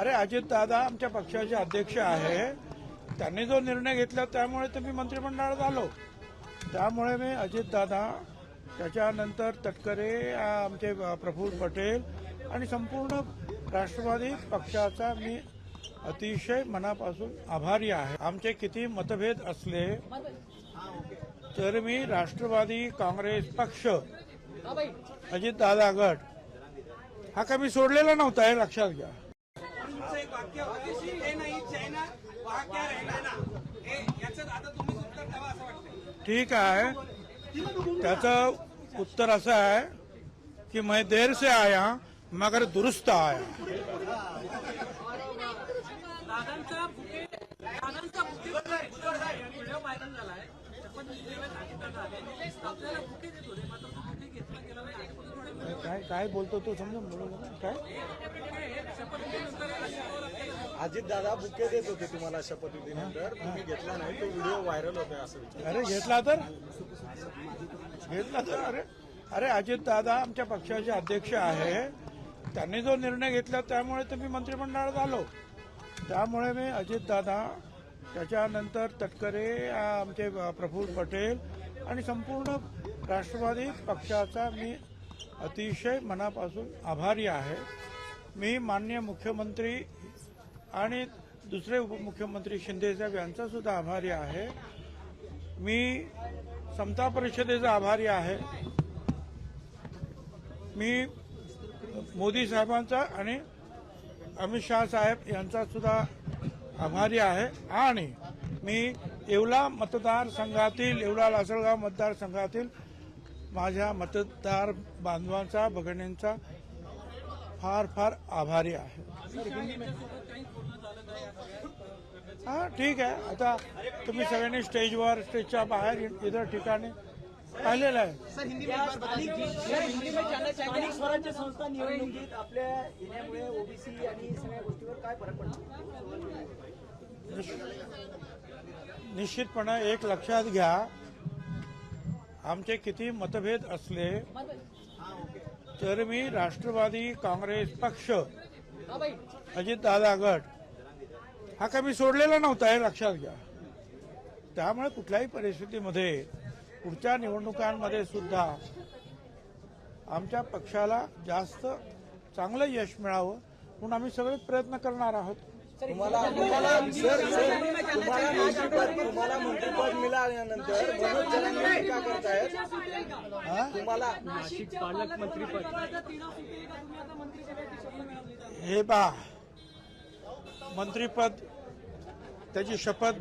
अरे अजित दादा आमच्या पक्षाचे अध्यक्ष आहे. त्यांनी जो निर्णय घेतला त्यामुळे तर मी मंत्रिमंडळात आलो. त्यामुळे मी अजित दादा त्याच्यानंतर तटकरे आमचे प्रफुल्ल पटेल आणि संपूर्ण राष्ट्रवादी पक्षाचा मी अतिशय मनापासून आभारी आहे. आमचे किती मतभेद असले तर मी राष्ट्रवादी काँग्रेस पक्ष अजितदादा गट हा का मी सोडलेला नव्हता हे लक्षात घ्या. तुमचं एक वाक्य होतं हे नाही चायना वहा क्या रहना ना हे याचं आता तुम्हीच उत्तर द्यावं असं वाटतंय. ठीक आहे. त्याचं उत्तर असं आहे कि मैं देर से आया मगर दुरुस्त आया. दादांचा बुके दादांचा बुके व्हिडिओ व्हायरल झालाय. शपथविधी वेळेस अजितदादा आले आपल्याला बुके देत होते मात्र तो बुके घेतला गेला नाही थोडे काय काय बोलतो तो समजून बोलू काय? अजित अजितदादा बुके देत होते तुम्हाला शपथविधीनंतर तुम्ही घेतला नाही तो व्हिडिओ व्हायरल होतोय असं विचार अरे घेतला तर? घेतला तर? अरे अरे अजितदादा आमच्या पक्षाचे अध्यक्ष आहे. त्यांनी जो निर्णय घेतला त्यामुळे तर मी मंत्रिमंडळात आलो. त्यामुळे मी अजितदादा त्याच्यानंतर तटकरे आमचे प्रफुल्ल पटेल आणि संपूर्ण राष्ट्रवादी पक्षाचा मी अतिशय मनापासून आभारी आहे. मी माननीय मुख्यमंत्री आणि दुसरे उपमुख्यमंत्री शिंदेसाहेब यांचा सुद्धा आभारी आहे. मी समता परिषदेचा आभारी आहे. मी मोदी साहेबांचा आणि अमित शहा साहेब यांचा सुद्धा आभारी आहे. आणि मी येवला मतदारसंघातील येवला लासलगाव मतदारसंघातील माझ्या मतदार बांधवांचा बघण्यांचा फार फार आभारी आहे. हा ठीक आहे. आता तुम्ही सगळ्यांनी स्टेजवर स्टेजच्या बाहेर इतर ठिकाणी पाहिलेलं आहे. स्वराज्य संस्था निवडणुकीत आपल्या येण्यामुळे ओबीसी आणि सगळ्या गोष्टीवर काय फरक पडतो निश्चितपणे एक लक्षात घ्या आमचे किती मतभेद असले तर मी राष्ट्रवादी काँग्रेस पक्ष अजितदादा गट हा का मी सोडलेला नव्हता हे लक्षात घ्या. त्यामुळे कुठल्याही परिस्थितीमध्ये पुढच्या निवडणुकांमध्ये सुद्धा आमच्या पक्षाला जास्त चांगलं यश मिळावं म्हणून आम्ही सगळे प्रयत्न करणार आहोत. तुम्हाला तुम्हाला सर सर तुम्हाला मंत्रिपद तुम्हाला मंत्रिपद मिळाल्यानंतर मनोज जरांगे टीका करतायत? हा? तुम्हाला हे पहा. मंत्रीपद त्याची शपथ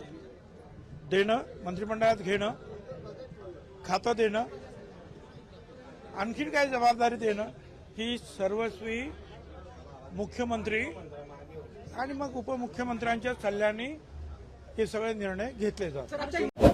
देणं मंत्रिमंडळात घेणं खातं देणं आणखीन काय जबाबदारी देणं ही सर्वस्वी मुख्यमंत्री आणि मग उपमुख्यमंत्र्यांच्या सल्ल्याने हे सगळे निर्णय घेतले जातात.